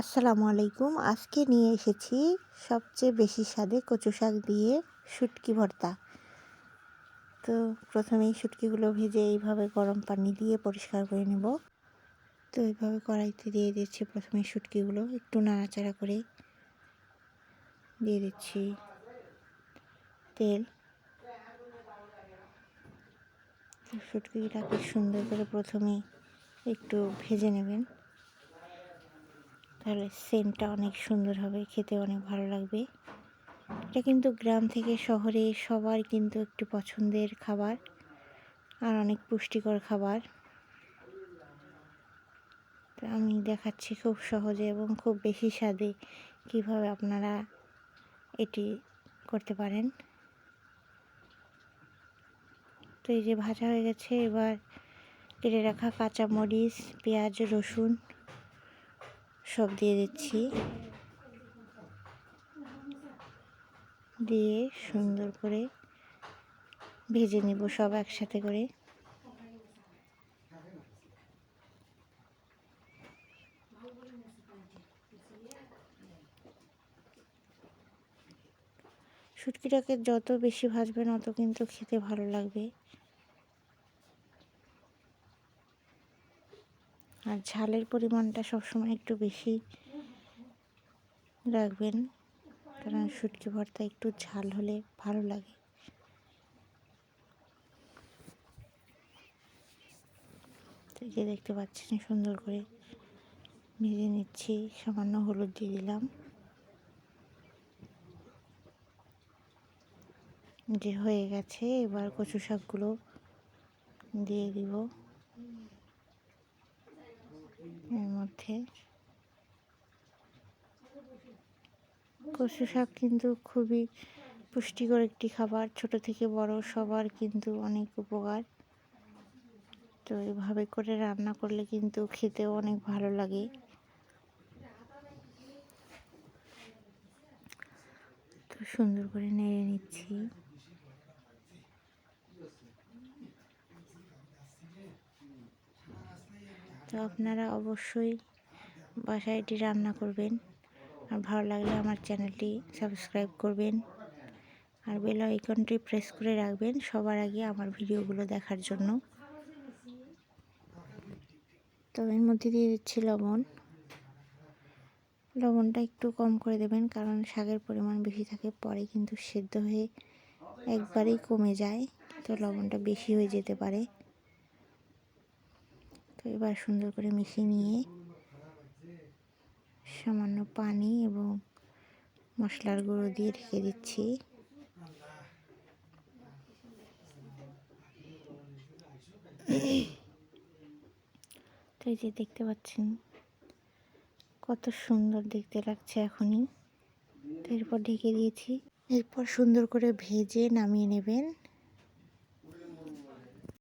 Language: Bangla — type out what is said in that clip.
আসসালামু আলাইকুম। আজকে নিয়ে এসেছি সবচেয়ে বেশি স্বাদে কচু শাক দিয়ে শুটকি ভর্তা। তো প্রথমেই শুটকিগুলো ভেজে এইভাবে গরম পানি দিয়ে পরিষ্কার করে নেব। তো এইভাবে কড়াইতে দিয়ে দিচ্ছি প্রথমে শুটকিগুলো, একটু নাড়াচাড়া করে দিয়ে দিচ্ছি তেল। শুটকিটাকে সুন্দর করে প্রথমে একটু ভেজে নেবেন। তাহলে সেন্টটা অনেক সুন্দর হবে, খেতে অনেক ভালো লাগবে। এটা কিন্তু গ্রাম থেকে শহরে সবার কিন্তু একটু পছন্দের খাবার আর অনেক পুষ্টিকর খাবার। তো আমি দেখাচ্ছি খুব সহজে এবং খুব বেশি স্বাদে কীভাবে আপনারা এটি করতে পারেন। তো এই যে ভাজা হয়ে গেছে, এবার কেটে রাখা কাঁচামরিচ, পেঁয়াজ, রসুন সব দিয়ে দিচ্ছি। দিয়ে সুন্দর করে ভেজে নিব সব একসাথে করে। শুটকিটাকে যত বেশি ভাজবেন অত কিন্তু খেতে ভালো লাগবে। আর ঝালের পরিমাণটা সবসময় একটু বেশি রাখবেন, কারণ শুটকি ভর্তা একটু ঝাল হলে ভালো লাগে। যে দেখতে পাচ্ছেন, সুন্দর করে ভেজে নিচ্ছি, সামান্য হলুদ দিয়ে দিলাম। যে হয়ে গেছে, এবার কচু শাকগুলো দিয়ে দিব। এর মধ্যে কচু শাক কিন্তু খুবই পুষ্টিকর একটি খাবার। ছোট থেকে বড় সবার কিন্তু অনেক উপকার। তো এভাবে করে রান্না করলে কিন্তু খেতেও অনেক ভালো লাগে। তো সুন্দর করে নেড়ে নিচ্ছি। তো আপনারা অবশ্যই বাসায় এটি রান্না করবেন। আর ভালো লাগলে আমার চ্যানেলটি সাবস্ক্রাইব করবেন। আর বেল আইকনটি প্রেস করে রাখবেন সবার আগে আমার ভিডিওগুলো দেখার জন্য। তো এর মধ্যে দিয়ে দিচ্ছি লবণ। লবণটা একটু কম করে দেবেন কারণ শাকের পরিমাণ বেশি থাকে, পরে কিন্তু সেদ্ধ হয়ে একবারেই কমে যায়। তো লবণটা বেশি হয়ে যেতে পারে। তো এবার সুন্দর করে মিশিয়ে নিয়ে সামান্য পানি এবং মশলার গুঁড়ো দিয়ে ঢেকে দিচ্ছি। তো এই যে দেখতে পাচ্ছেন, কত সুন্দর দেখতে লাগছে এখনই। তো এরপর ঢেকে দিয়েছি। এরপর সুন্দর করে ভেজে নামিয়ে নেবেন।